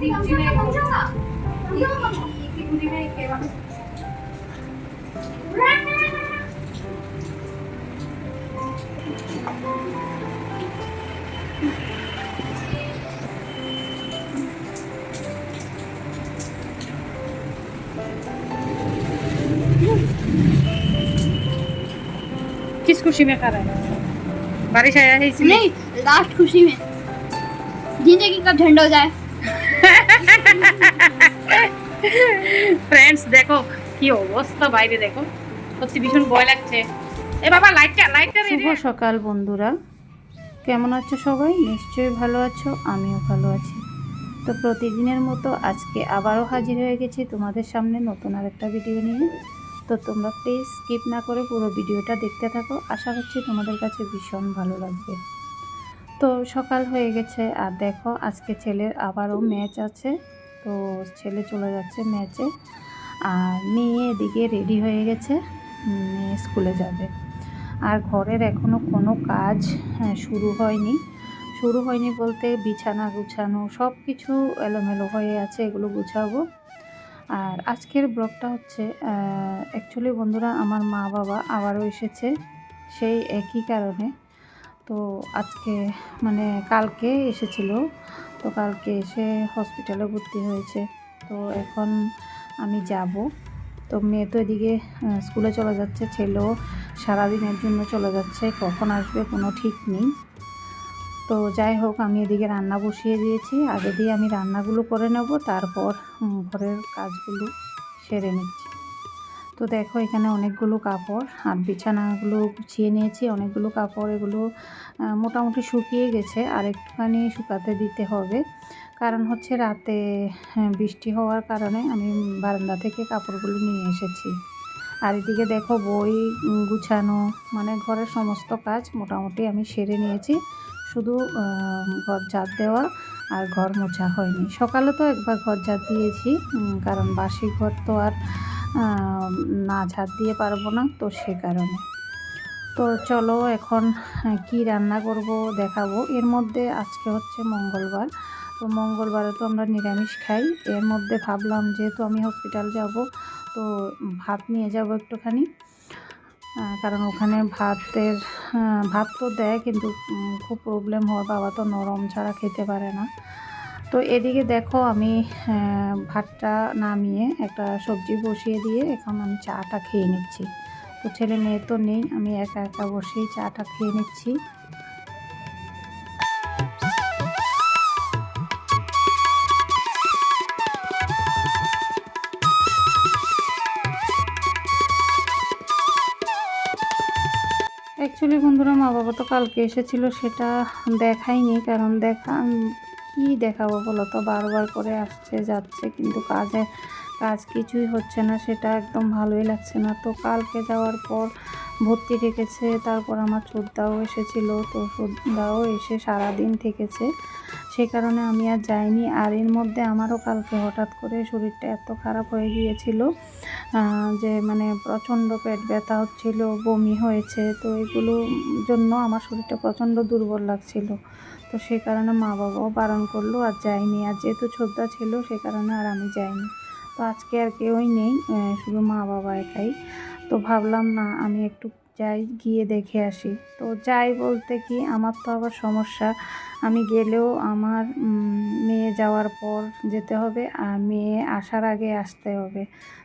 किस खुशी में खा रहा है? बारिश आया है इसलिए? नहीं, लास्ट खुशी में। ज़िंदगी कब झंडा हो जाए? ফ্রেন্ডস দেখো কি অবস্থা বাইরে, দেখো। সত্যি ভীষণ ভয় লাগছে। এ বাবা লাইটটা লাইটটা শুভ সকাল বন্ধুরা। কেমন আছো সবাই? নিশ্চয়ই ভালো আছো, আমিও ভালো আছি। তো প্রতিদিনের মতো আজকে আবারও হাজির হয়ে গেছি তোমাদের সামনে নতুন আর একটা ভিডিও নিয়ে। তো তোমরা প্লিজ স্কিপ না করে পুরো ভিডিওটা দেখতে থাকো। আশা করছি তোমাদের কাছে ভীষণ ভালো লাগবে। তো সকাল হয়ে গেছে। আর দেখো আজকে ছেলের আবারও ম্যাচ আছে। তো ছেলে চলে যাচ্ছে ম্যাচে। আর মেয়ে এদিকে রেডি হয়ে গেছে। মেয়ে স্কুলে যাবে। আর ঘরের এখনও কোনো কাজ হ্যাঁ, শুরু হয়নি। শুরু হয়নি বলতে বিছানা গুছানো সব কিছু এলোমেলো হয়ে আছে এগুলো গুছাবো। আর আজকের ব্লগটা হচ্ছে অ্যাকচুয়ালি বন্ধুরা আমার মা বাবা আবারও এসেছে। সেই একই কারণে। তো আজকে মানে কালকে এসেছিল। তো কালকে এসে হসপিটালে ভর্তি হয়েছে। তো এখন আমি যাব। তো মেয়ে তো এদিকে স্কুলে চলে যাচ্ছে, ছেলেও সারাদিনের জন্য চলে যাচ্ছে। কখন আসবে কোনো ঠিক নেই। তো যাই হোক, আমি এদিকে রান্না বসিয়ে দিয়েছি। আগে দিয়ে আমি রান্নাগুলো করে নেব, তারপর ঘরের কাজগুলো সেরে নিচ্ছি। তো দেখো এখানে অনেকগুলো কাপড় আর বিছানাগুলো গুছিয়ে নিয়েছি। অনেকগুলো কাপড় এগুলো মোটামুটি শুকিয়ে গেছে আর একটুখানি শুকাতে দিতে হবে। কারণ হচ্ছে রাতে হ্যাঁ, বৃষ্টি হওয়ার কারণে আমি বারান্দা থেকে কাপড়গুলো নিয়ে এসেছি। আর এদিকে দেখো বই গুছানো মানে ঘরের সমস্ত কাজ মোটামুটি আমি সেরে নিয়েছি। শুধু ঘর ঝাঁট দেওয়া আর ঘর মোছা হয়নি। সকালে তো একবার ঘর ঝাঁট দিয়েছি কারণ বাসি ঘর তো আর না ঝাঁট দিয়ে পারব না তো সে কারণে। তো চলো এখন কি রান্না করব দেখাবো। এর মধ্যে আজকে হচ্ছে মঙ্গলবার। তো মঙ্গলবারে তো আমরা নিরামিষ খাই। এর মধ্যে ভাবলাম যেহেতু আমি হসপিটাল যাব, তো ভাত নিয়ে যাব একটুখানি। কারণ ওখানে ভাতের ভাত তো দেয় কিন্তু খুব প্রবলেম হয়। বাবা তো নরম ছাড়া খেতে পারে না। তো এদিকে দেখো আমি ভাতটা নামিয়ে একটা সবজি বসিয়ে দিয়ে এখন আমি চাটা খেয়ে নিচ্ছি। তো ছেলে মেয়ে তো নেই, আমি একা একা বসেই চাটা খেয়ে নিচ্ছি। অ্যাকচুয়ালি বন্ধুরা মা বাবা তো কালকে এসেছিল, সেটা দেখাইনি, কারণ দেখা কি দেখাবো বলো তো? বারবার করে আসছে, যাচ্ছে, কিন্তু কাজে কাজ কিছুই হচ্ছে না, সেটা একদম ভালোই লাগছে না। তো কালকে যাওয়ার পর ভর্তি রেখেছে, তারপর আমার চোদ্দাও এসেছিল, তো চোদ্দাও এসে সারা দিন থেকেছে। সে কারণে আমি আর যাইনি, আর এর মধ্যে আমারও কালকে হঠাৎ করে শরীরটা এত খারাপ হয়ে গিয়েছিল যে মানে প্রচণ্ড পেট ব্যথা হচ্ছিল, বমি হয়েছে, তো এগুলোর জন্য আমার শরীরটা প্রচণ্ড দুর্বল লাগছিল। তো সে কারণে মা বাবাও বারণ করল, আর যাইনি আর যেহেতু ছোটদা ছিল, সে কারণে আর আমি যাইনি। তো আজকে আর কেউই নেই শুধু মা বাবা একাই। তো ভাবলাম, না, আমি একটু যাই, গিয়ে দেখে আসি। তো যাই বলতে কি, আমার তো আবার সমস্যা। আমি গেলেও আমার মেয়ে যাওয়ার পর যেতে হবে, আর মেয়ে আসার আগে আসতে হবে।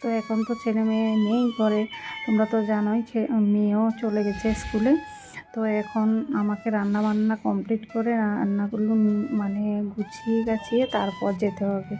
তো এখন তো ছেলে মেয়ে নেই ঘরে। তোমরা তো জানোই মেয়েও চলে গেছে স্কুলে। তো এখন আমাকে রান্না বান্না কমপ্লিট করে রান্নাগুলো মানে গুছিয়ে গাছিয়ে তারপর যেতে হবে।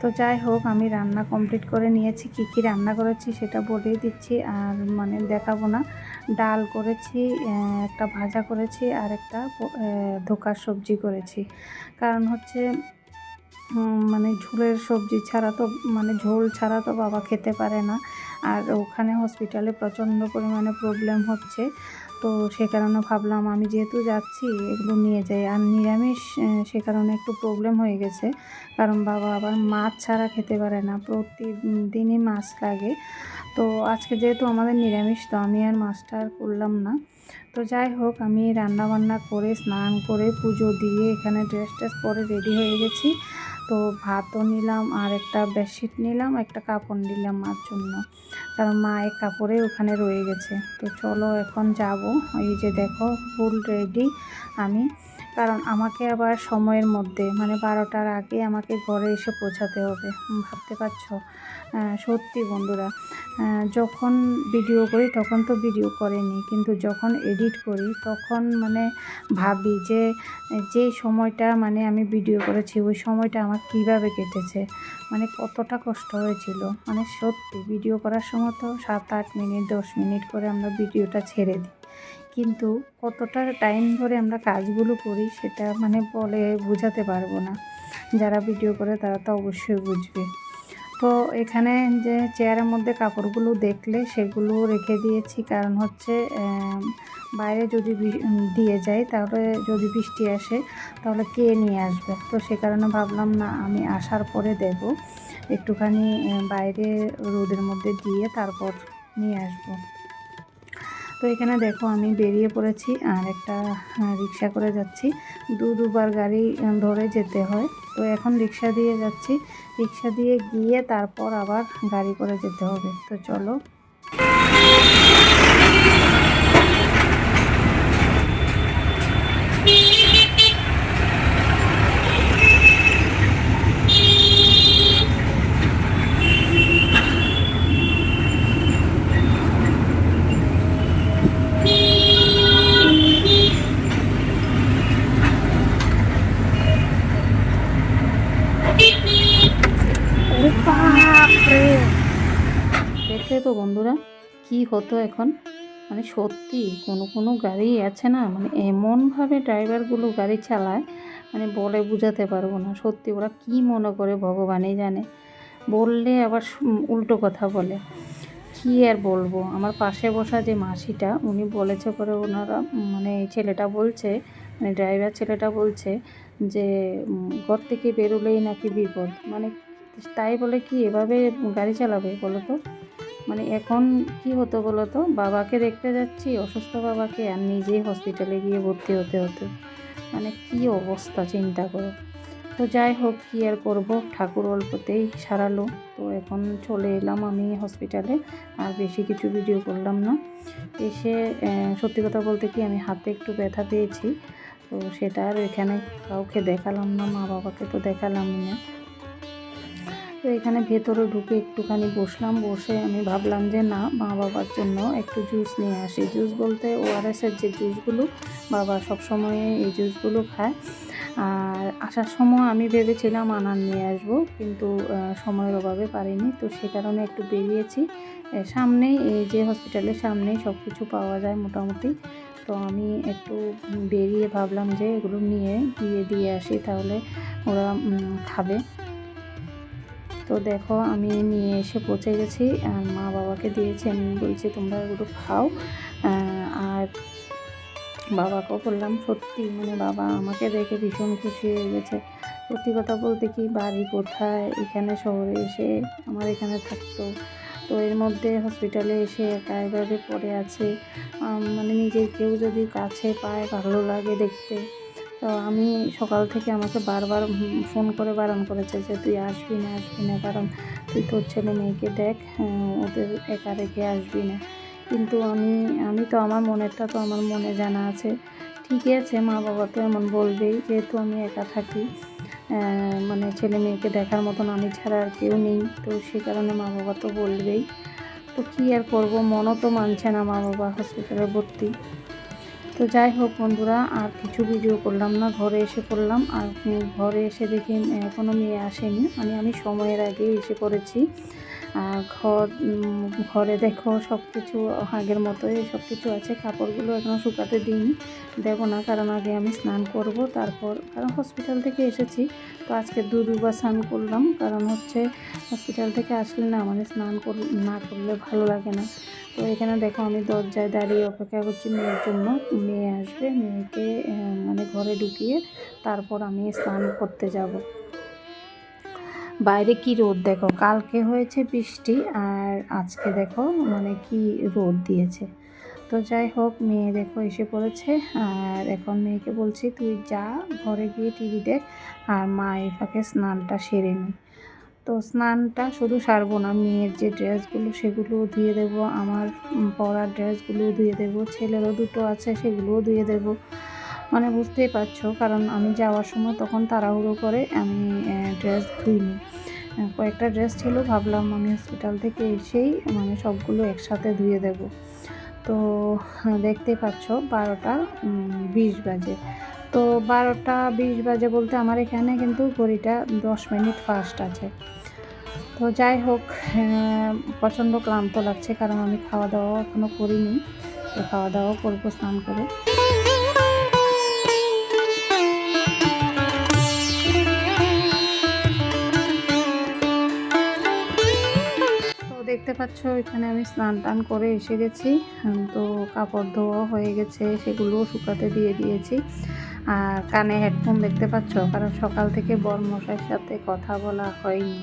তো যাই হোক, আমি রান্না কমপ্লিট করে নিয়েছি, কী কী রান্না করেছি সেটা বলেই দিচ্ছি, আর মানে দেখাবো না। ডাল করেছি একটা ভাজা করেছি, আর একটা ধোকার সবজি করেছি। কারণ হচ্ছে মানে ঝোলের সবজি ছাড়া তো মানে ঝোল ছাড়া তো বাবা খেতে পারে না। আর ওখানে হসপিটালে প্রচণ্ড পরিমাণে প্রবলেম হচ্ছে। তো সে কারণে ভাবলাম আমি যেহেতু যাচ্ছি এগুলো নিয়ে যাই। আর নিরামিষ সে কারণে একটু প্রবলেম হয়ে গেছে। কারণ বাবা আবার মাছ ছাড়া খেতে পারে না। প্রতিদিনই মাছ লাগে। তো আজকে যেহেতু আমাদের নিরামিষ, তো আমি আর মাছটা আর করলাম না। তো যাই হোক, আমি রান্না বান্না করে, স্নান করে, পুজো দিয়ে এখানে ড্রেস ট্রেস পরে রেডি হয়ে গেছি। তো ভাতও নিলাম আর একটা বেডশিট নিলাম, একটা কাপড় নিলাম মার জন্য। কারণ মা এক কাপড়ে ওখানে রয়ে গেছে। তো চলো এখন যাব। এই যে দেখো, ফুল রেডি আমি কারণ আমাকে আবার সময়ের মধ্যে মানে বারোটার আগে আমাকে ঘরে এসে পৌঁছাতে হবে। ভাবতে পারছ? সত্যি বন্ধুরা যখন ভিডিও করি তখন তো ভিডিও করেনি, কিন্তু যখন এডিট করি তখন মানে ভাবি যে যে সময়টা মানে আমি ভিডিও করেছি, ওই সময়টা আমার কীভাবে কেটেছে? মানে কতটা কষ্ট হয়েছিল? মানে সত্যি ভিডিও করার সময় তো সাত আট মিনিট, দশ মিনিট করে আমরা ভিডিওটা ছেড়ে দিই। কিন্তু কতটা টাইম ধরে আমরা কাজগুলো করি সেটা মানে বলে বোঝাতে পারব না। যারা ভিডিও করে তারা তো অবশ্যই বুঝবে। তো এখানে যে চেয়ারের মধ্যে কাপড়গুলো দেখলে সেগুলো রেখে দিয়েছি। কারণ হচ্ছে বাইরে যদি দিয়ে যাই তাহলে যদি বৃষ্টি আসে তাহলে কে নিয়ে আসবে? তো সে কারণে ভাবলাম, না, আমি আসার পরে দেব। একটুখানি বাইরে রোদের মধ্যে দিয়ে তারপর নিয়ে আসব। তো এখানে দেখো আমি বেরিয়ে পড়েছি আর একটা রিক্সা করে যাচ্ছি। দু দুবার গাড়ি ধরে যেতে হয়। তো এখন রিক্সা দিয়ে যাচ্ছি। রিক্সা দিয়ে গিয়ে তারপর আবার গাড়ি করে যেতে হবে। তো চলো। দেখলে তো বন্ধুরা কি হতো এখন? মানে সত্যি কোনো কোনো গাড়ি আছে না মানে এমনভাবে ড্রাইভারগুলো গাড়ি চালায় মানে বলে বোঝাতে পারব না। সত্যি ওরা কি মনে করে ভগবানই জানে। বললে আবার উল্টো কথা বলে। কি আর বলব? আমার পাশে বসা যে মাসিটা, উনি বলেছে করে ওনারা মানে ছেলেটা বলছে মানে ড্রাইভার ছেলেটা বলছে যে ঘর থেকে বেরোলেই নাকি বিপদ। মানে তাই বলে কি এভাবে গাড়ি চালাবে বলো তো? মানে এখন কি হতো বলো তো বাবাকে দেখতে যাচ্ছি, অসুস্থ বাবাকে, আর নিজেই হসপিটালে গিয়ে ভর্তি হতে হতো। মানে কি অবস্থা চিন্তা করো। তো যাই হোক, কী আর করব? ঠাকুর অল্পতেই সারালো। তো এখন চলে এলাম আমি হসপিটালে আর বেশি কিছু ভিডিও করলাম না। এসে সত্যি কথা বলতে কি আমি হাতে একটু ব্যথা পেয়েছি। তো সেটা আর এখানে কাউকে দেখালাম না মা বাবাকে তো দেখালামই না। তো এখানে ভেতরে ঢুকে একটুখানি বসলাম। বসে আমি ভাবলাম যে, না, মা বাবার জন্য একটু জুস নিয়ে আসি। জুস বলতে ওআরএসের যে জুসগুলো, বাবা সবসময় এই জুসগুলো খায়। আর আসার সময় আমি ভেবেছিলাম আনার নিয়ে আসব, কিন্তু সময়ের অভাবে পারিনি। তো সে কারণে একটু বেরিয়েছি। সামনেই, এই যে হসপিটালের সামনেই সব কিছু পাওয়া যায় মোটামুটি। তো আমি একটু বেরিয়ে ভাবলাম যে, এগুলো নিয়ে, গিয়ে দিয়ে আসি, তাহলে ওরা খাবে। তো দেখো, আমি নিয়ে এসে পৌঁছে গেছি। আর মা বাবাকে দিয়েছি, আমি বলছি, তোমরা এগুলো খাও। আর বাবাকেও বললাম, সত্যি মানে বাবা আমাকে দেখে ভীষণ খুশি হয়ে গেছে। সত্যি কথা বলতে কি, বাড়ি কোথায়? এখানে শহরে এসে আমার এখানে থাকতো। তো এর মধ্যে হসপিটালে এসে একা এভাবে পড়ে আছে। মানে নিজের কেউ যদি কাছে পায়, ভালো লাগে দেখতে। তো আমি সকাল থেকে আমাকে বারবার ফোন করে বারণ করেছে যে, তুই আসবি না আসবি না, কারণ তুই তোর ছেলে মেয়েকে দেখ ওদের একা রেখে আসবি না। কিন্তু আমি আমি তো আমার মনেরটা তো আমার মনে জানা আছে। ঠিকই আছে মা বাবা তো এমন বলবেই, যেহেতু আমি একা থাকি মানে ছেলে মেয়েকে দেখার মতন আমি ছাড়া আর কেউ নেই, তো সে কারণে মা বাবা তো বলবেই। তো কী আর করব? মনও তো মানছে না মা বাবা হসপিটালে ভর্তি। তো যাই হোক বন্ধুরা, আর কিছু ভিডিও করলাম না, ঘরে এসে করলাম আর ঘরে এসে দেখি কোনো মেয়ে আসেনি। মানে আমি সময়ের আগে এসে আর ঘর ঘরে দেখো সব কিছু আগের মতোই সব কিছু আছে। কাপড়গুলো এখনও শুকাতে দিইনি, দেবো না, কারণ আগে আমি স্নান করব, তারপর, কারণ হসপিটাল থেকে এসেছি, তো আজকে দু দুবার স্নান করলাম, কারণ হচ্ছে হসপিটাল থেকে আসলে না মানে স্নান কর, না করলে ভালো লাগে না। তো এখানে দেখো আমি দরজায় দাঁড়িয়ে অপেক্ষা করছি মেয়ের জন্য, মেয়ে আসবে, মেয়েকে মানে ঘরে ঢুকিয়ে তারপর আমি স্নান করতে যাব। বাইরে কি রোদ দেখো? কালকে হয়েছে বৃষ্টি আর আজকে দেখো মানে কি রোদ দিয়েছে। তো যাই হোক, মেয়ে দেখো এসে পড়েছে আর এখন মেয়েকে বলছি, তুই যা, ঘরে গিয়ে টিভি দেখ আর মা এই ফাঁকে স্নানটা সেরে নি। তো স্নানটা শুধু সারবো না, মেয়ের যে ড্রেসগুলো সেগুলোও ধুয়ে দেবো, আমার পরার ড্রেসগুলোও ধুয়ে দেবো, ছেলেরও দুটো আছে সেগুলোও ধুয়ে দেবো। মানে বুঝতেই পারছ, কারণ আমি যাওয়ার সময় তখন তাড়াহুড়ো করে আমি ড্রেস ধুইনি। কয়েকটা ড্রেস ছিল, ভাবলাম আমি হসপিটাল থেকে এসেই মানে সবগুলো একসাথে ধুয়ে দেব। তো দেখতে পাচ্ছ, বারোটা বিশ বাজে। তো বারোটা বিশ বাজে বলতে আমার এখানে কিন্তু ঘড়িটা দশ মিনিট ফাস্ট আছে। তো যাই হোক প্রচণ্ড ক্লান্ত লাগছে, কারণ আমি খাওয়া দাওয়া এখনও করিনি। তো খাওয়া দাওয়া করব স্নান করে। পাচ্ছ? এখানে আমি স্নান টান করে এসে গেছি। তো কাপড় ধোয়া হয়ে গেছে সেগুলো শুকাতে দিয়ে দিয়েছি। আর কানে হেডফোন দেখতে পাচ্ছ? কারণ সকাল থেকে বর মশাইয়ের সাথে কথা বলা হয়নি।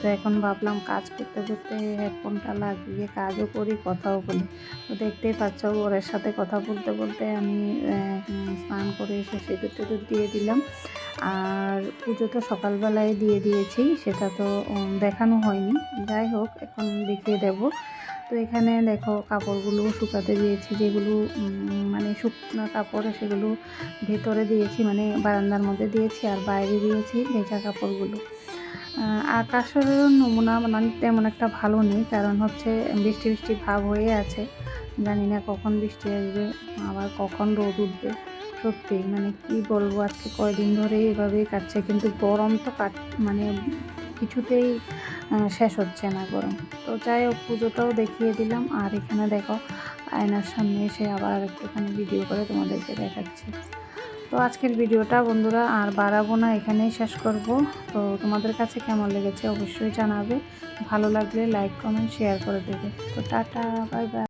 তো এখন ভাবলাম কাজ করতে করতে হেডফোনটা লাগিয়ে কাজও করি, কথাও বলি। তো দেখতেই পাচ্ছ ওরের সাথে কথা বলতে বলতে আমি স্নান করে এসে সিঁদুর টিঁদুর দিয়ে দিলাম। আর পুজো তো সকালবেলায় দিয়ে দিয়েছি, সেটা তো দেখানো হয়নি। যাই হোক, এখন দেখিয়ে দেব। তো এখানে দেখো কাপড়গুলো শুকাতে দিয়েছি, যেগুলো মানে শুকনো কাপড়, সেগুলো ভেতরে দিয়েছি মানে বারান্দার মধ্যে দিয়েছি আর বাইরে দিয়েছি ভেজা কাপড়গুলো। আকাশের নমুনা মানে তেমন একটা ভালো নেই, কারণ হচ্ছে বৃষ্টি বৃষ্টি ভাব হয়ে আছে। জানি না কখন বৃষ্টি আসবে, আবার কখন রোদ উঠবে। সত্যি মানে কি বলব, আজকে কয়দিন ধরে এভাবেই কাটছে, কিন্তু গরম তো কাট মানে কিছুতেই শেষ হচ্ছে না গরম। তো যাই হোক, পুজোটাও দেখিয়ে দিলাম, আর এখানে দেখো, আয়নার সামনে এসে আবার একটুখানি ভিডিও করে তোমাদেরকে দেখাচ্ছি। তো আজকের ভিডিওটা বন্ধুরা আর বাড়াবো না, এখানেই শেষ করব। তো তোমাদের কাছে কেমন লেগেছে অবশ্যই জানাবে। ভালো লাগলে লাইক কমেন্ট শেয়ার করে দেবে। তো টাটা বাই বাই